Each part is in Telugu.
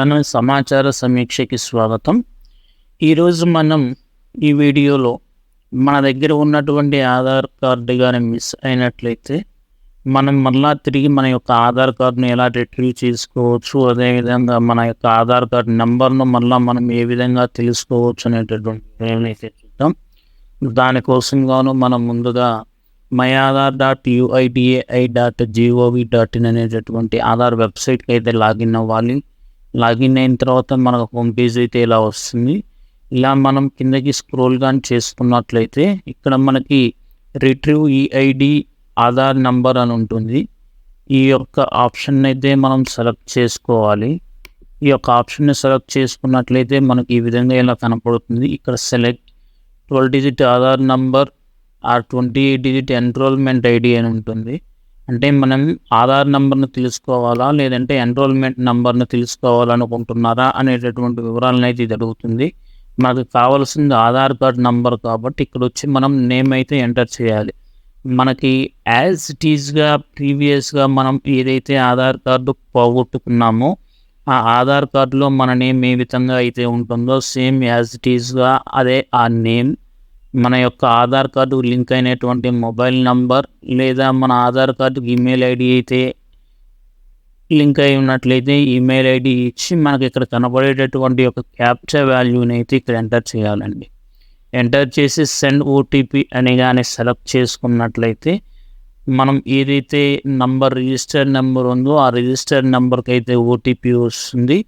అనే సమాచార సమీక్షకి స్వాగతం. ఈరోజు మనం ఈ వీడియోలో మన దగ్గర ఉన్నటువంటి ఆధార్ కార్డు కానీ మిస్ అయినట్లయితే మనం మళ్ళా తిరిగి మన యొక్క ఆధార్ కార్డును ఎలా రిట్రీవ్ చేసుకోవచ్చు అదేవిధంగా మన యొక్క ఆధార్ కార్డు నెంబర్ను మళ్ళీ మనం ఏ విధంగా తెలుసుకోవచ్చు అనేటటువంటి విషయాన్ని చూద్దాం. దానికోసం గాను మనం ముందుగా my Aadhaar dot UIDAI dot gov dot in అనేటటువంటి ఆధార్ వెబ్సైట్కి అయితే లాగిన్ అవ్వాలి. లాగిన్ అయిన తర్వాత మనకు హోమ్ పేజ్ అయితే ఇలా వస్తుంది. ఇలా మనం కిందకి స్క్రోల్ కానీ చేసుకున్నట్లయితే ఇక్కడ మనకి రిట్రీవ్ ఈఐడి ఆధార్ నంబర్ అని ఉంటుంది. ఈ యొక్క ఆప్షన్ అయితే మనం సెలెక్ట్ చేసుకోవాలి. ఈ యొక్క ఆప్షన్ని సెలెక్ట్ చేసుకున్నట్లయితే మనకి ఈ విధంగా ఇలా కనపడుతుంది. ఇక్కడ select twelve digit Aadhaar number or twenty eight digit enrolment ID అని ఉంటుంది. అంటే మనం ఆధార్ నంబర్ను తెలుసుకోవాలా? లేదంటే ఎన్రోల్మెంట్ నంబర్ను తెలుసుకోవాలనుకుంటున్నారా? అనేటటువంటి వివరాలను అయితే ఇది అడుగుతుంది మనకు కావాల్సింది ఆధార్ కార్డ్ నంబర్ కాబట్టి ఇక్కడ వచ్చి మనం నేమ్ అయితే ఎంటర్ చేయాలి. మనకి యాజ్ ఇట్ ఈజ్గా ప్రీవియస్గా మనం ఏదైతే ఆధార్ కార్డు పోగొట్టుకున్నామో ఆ ఆధార్ కార్డులో మన నేమ్ ఏ విధంగా అయితే ఉంటుందో సేమ్ యాజ్ ఇట్ ఈజ్గా అదే ఆ నేమ్ మన యొక్క ఆధార్ కార్డు లింక్ అయినటువంటి మొబైల్ నంబర్ లేదా మన ఆధార్ కార్డుకి ఈమెయిల్ ఐడి అయితే లింక్ అయి ఉన్నట్లయితే ఈమెయిల్ ఐడి ఇచ్చి మనకి ఇక్కడ కనబడేటటువంటి యొక్క క్యాప్చర్ వాల్యూని అయితే ఇక్కడ ఎంటర్ చేయాలండి. ఎంటర్ చేసి సెండ్ ఓటీపీ అని కానీ సెలెక్ట్ చేసుకున్నట్లయితే మనం ఏదైతే నంబర్ రిజిస్టర్డ్ నెంబర్ ఉందో ఆ రిజిస్టర్డ్ నెంబర్కి అయితే ఓటీపీ వస్తుంది.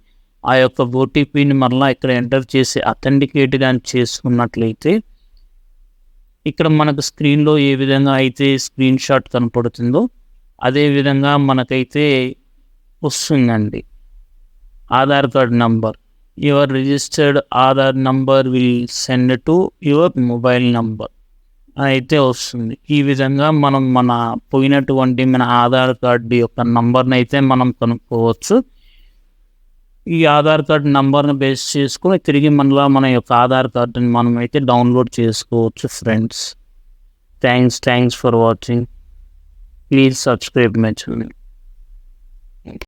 ఆ యొక్క ఓటీపీని మళ్ళీ ఇక్కడ ఎంటర్ చేసి అథెంటికేట్ కానీ చేసుకున్నట్లయితే ఇక్కడ మనకు స్క్రీన్లో ఏ విధంగా అయితే స్క్రీన్ షాట్ కనపడుతుందో అదే విధంగా మనకైతే వస్తుందండి. Aadhaar card number. Your registered Aadhaar number will send to your mobile number. అయితే వస్తుంది. ఈ విధంగా మనం మన పోయినటువంటి మన ఆధార్ కార్డు యొక్క నంబర్ని అయితే మనం కనుక్కోవచ్చు. ఈ ఆధార్ కార్డ్ నంబర్ని బేస్ చేసుకుని తిరిగి మనలో మన యొక్క ఆధార్ కార్డుని మనం అయితే డౌన్లోడ్ చేసుకోవచ్చు friends. Thanks thanks for watching. Please subscribe my channel.